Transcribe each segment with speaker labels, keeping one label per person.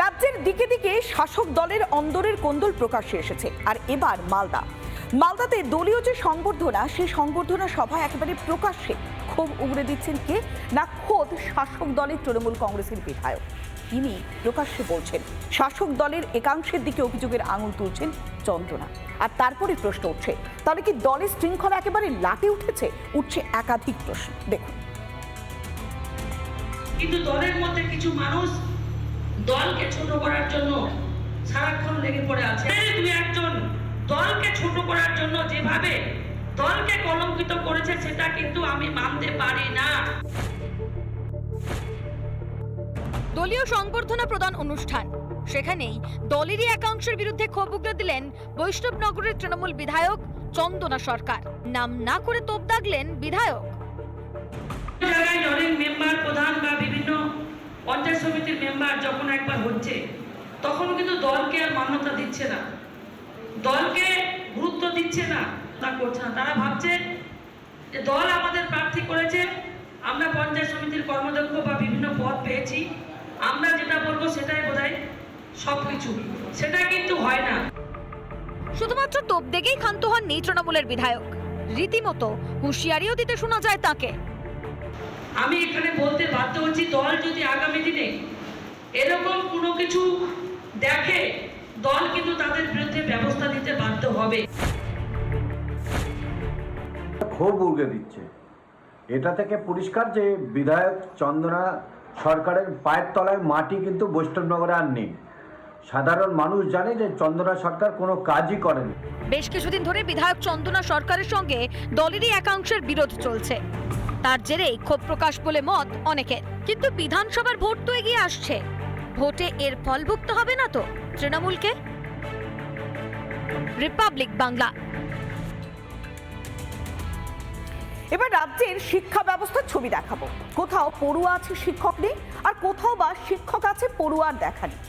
Speaker 1: রাজ্যের দিকে দিকে শাসক দলের অন্দরের কোন্দল প্রকাশ্যে এসেছে। আর এবার মালদা। মালদাতে দলীয় যে সংবর্ধনা, সেই সংবর্ধনা সভা একেবারে প্রকাশ্যে ক্ষোভ উগড়ে দিচ্ছেন কে? না খোদ শাসক দলের তৃণমূল কংগ্রেসের বিধায়ক। তিনি প্রকাশ্যে বলছেন, শাসক দলের একাংশের দিকে অভিযোগের আঙুল তুলছেন চন্দ্রনা আর তারপরে প্রশ্ন উঠছে, তাহলে কি দলের শৃঙ্খলা একেবারে লাটে উঠেছে? উঠছে একাধিক প্রশ্ন। দেখুন।
Speaker 2: কিন্তু দলের মধ্যে কিছু মানুষ দলকে ছোট করার জন্য সারাক্ষণ লেগে পড়ে আছে। দুই একজন দলকে ছোট করার জন্য যেভাবে দলকে কলঙ্কিত করেছে সেটা কিন্তু আমি মানতে পারি না।
Speaker 3: দলীয় সংবর্ধনা প্রদান অনুষ্ঠান। সেখানেই দলেরই একাংশের বিরুদ্ধে ক্ষোভ উগড়ে দিলেন বৈষ্ণবনগরের তৃণমূল বিধায়ক চন্দনা সরকার। নাম না করে তোপ দাগলেন বিধায়ক।
Speaker 2: জায়গায় দলের মেম্বার প্রধান বা বিভিন্ন পঞ্চায়েত সমিতির মেম্বার যখন একবার হচ্ছে, তখন কিন্তু দলকে আর মান্যতা দিচ্ছে না। দলকে গুরুত্ব দিচ্ছে না, তা করছে না। তারা ভাবছে যে দল আমাদের প্রার্থী করেছে, আমরা পঞ্চায়েত সমিতির কর্মদক্ষ বা বিভিন্ন পদ পেয়েছি, আমরা যেটা বলব সেটাই বোধহয় সব কিছু সেটা কিন্তু হয় না।
Speaker 3: শুধুমাত্র তোপ দেখেই ক্ষান্ত হননি তৃণমূলের বিধায়ক। রীতিমতো হুঁশিয়ারিও দিতে শোনা যায় তাকে।
Speaker 2: আমি এখানে বলতে বাধ্য হচ্ছি দল যদি আগামী দিনে এরকম কোনো কিছু দেখে দল কিন্তু তাদের বিরুদ্ধে ব্যবস্থা নিতে বাধ্য হবে।
Speaker 4: ক্ষোভ উর্গে দিচ্ছে। এটা থেকে পরিষ্কার যে বিধায়ক চন্দনা সরকারের পায়ের তলায় মাটি কিন্তু বৈষ্ণবনগরে আর নেই। সাধারণ মানুষ জানে যে চন্দনা সরকার কোনো কাজই করেনি।
Speaker 3: বেশ কিছুদিন ধরে বিধায়ক চন্দনা সরকারের সঙ্গে দলেরই একাংশের বিরোধ চলছে। তার জেরেই ক্ষোভ প্রকাশ বলে মত অনেকের। কিন্তু বিধানসভার ভোট তো এগিয়ে আসছে। ভোটে এর ফল ভুগতে হবে না তো তৃণমূলকে? রিপাবলিক বাংলা।
Speaker 1: এবার রাজ্যের শিক্ষা ব্যবস্থার ছবি দেখাবো। কোথাও পড়ুয়া আছে শিক্ষক নেই, আর কোথাও বা শিক্ষক আছে পড়ুয়ার দেখা নেই।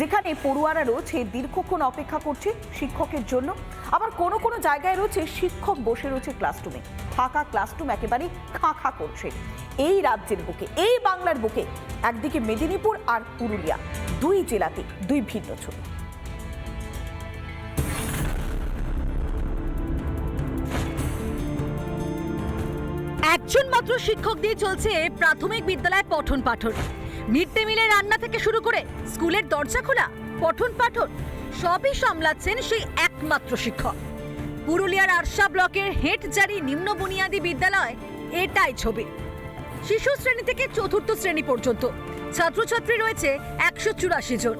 Speaker 1: যেখানে পড়ুয়ারা রয়েছে দীর্ঘক্ষণ অপেক্ষা করছে শিক্ষকের জন্য। আবার কোনো কোনো জায়গায় রয়েছে শিক্ষক বসে রয়েছে ক্লাসরুমে ফাঁকা ক্লাসরুম একেবারে খাঁ খাঁ করছে। এই রাজ্যের বুকে, এই বাংলার বুকে, একদিকে মেদিনীপুর আর পুরুলিয়া, দুই জেলাতে দুই ভিন্ন ছবি।
Speaker 3: একজন মাত্র শিক্ষক দিয়ে চলছে প্রাথমিক বিদ্যালয় পঠন পাঠন। মিড ডে মিলের রান্না থেকে শুরু করে স্কুলের দরজা খোলা পঠন পাঠন সবই সামলাচ্ছেন সেই একমাত্র শিক্ষক। পুরুলিয়ার আরশা ব্লকের হেটজারি নিম্ন বুনিয়াদী বিদ্যালয় এটাই ছবি। শিশু শ্রেণি থেকে চতুর্থ শ্রেণি পর্যন্ত ছাত্রছাত্রী রয়েছে একশো চুরাশি জন।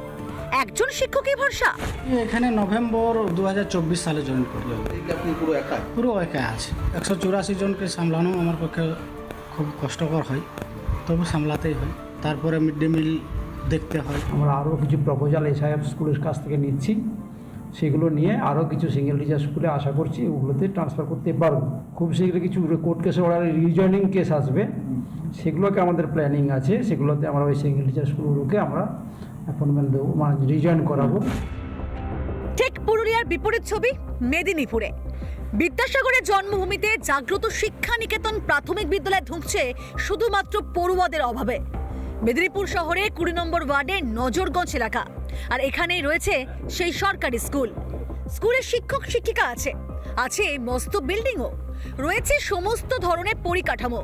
Speaker 3: একজন শিক্ষকই ভরসা।
Speaker 5: এখানে নভেম্বর দু হাজার চব্বিশ সালে জয়েন করি
Speaker 6: আপনি পুরো একাই?
Speaker 5: পুরো একা আছে। একশো চুরাশি জনকে সামলানো আমার পক্ষে খুব কষ্টকর হয় তবু সামলাতেই হয়। তারপরে মিড ডে মিল দেখতে হয়।
Speaker 7: আমরা আরও কিছু প্রপোজাল এসআইএফ স্কুলের কাছ থেকে নিচ্ছি। সেগুলো নিয়ে আরও কিছু সিঙ্গেল টিচার স্কুলে আশা করছি ওগুলোতে ট্রান্সফার করতে পারব। খুব শীঘ্র কিছু কোর্ট কেসে ওরা রিজয়নিং কেস আসবে। সেগুলোকে আমাদের প্ল্যানিং আছে। সেগুলোতে আমরা ওই সিঙ্গেল টিচার স্কুলগুলোকে আমরা অ্যাপয়েন্টমেন্ট দেবো মানে রিজয়েন করাবো।
Speaker 3: ঠিক পুরুলিয়ার বিপরীত ছবি মেদিনীপুরে। বিদ্যাসাগরের জন্মভূমিতে জাগ্রত শিক্ষা নিকেতন প্রাথমিক বিদ্যালয়ে ঢুকছে শুধুমাত্র পড়ুয়াদের অভাবে। মেদিনীপুর শহরে কুড়ি নম্বর ওয়ার্ডের নজরগঞ্জ এলাকা। আর এখানেই রয়েছে সেই সরকারি স্কুল। স্কুলের শিক্ষক শিক্ষিকা আছে। আছে মস্ত বিল্ডিংও। রয়েছে সমস্ত ধরনের পরিকাঠামো।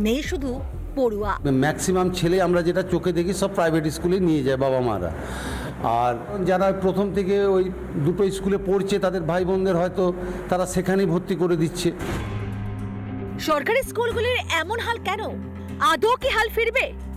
Speaker 3: নেই শুধু পড়ুয়া।
Speaker 6: ম্যাক্সিমাম ছেলে আমরা যেটা চোখে দেখি সব প্রাইভেট স্কুলে নিয়ে যায় বাবা মারা। আর যারা প্রথম থেকে ওই দুটো স্কুলে পড়ছে তাদের ভাই বোনদের হয়তো তারা সেখানেই ভর্তি করে দিচ্ছে।
Speaker 3: সরকারি স্কুলগুলির এমন হাল কেন? আদৌ কি হাল ফিরবে?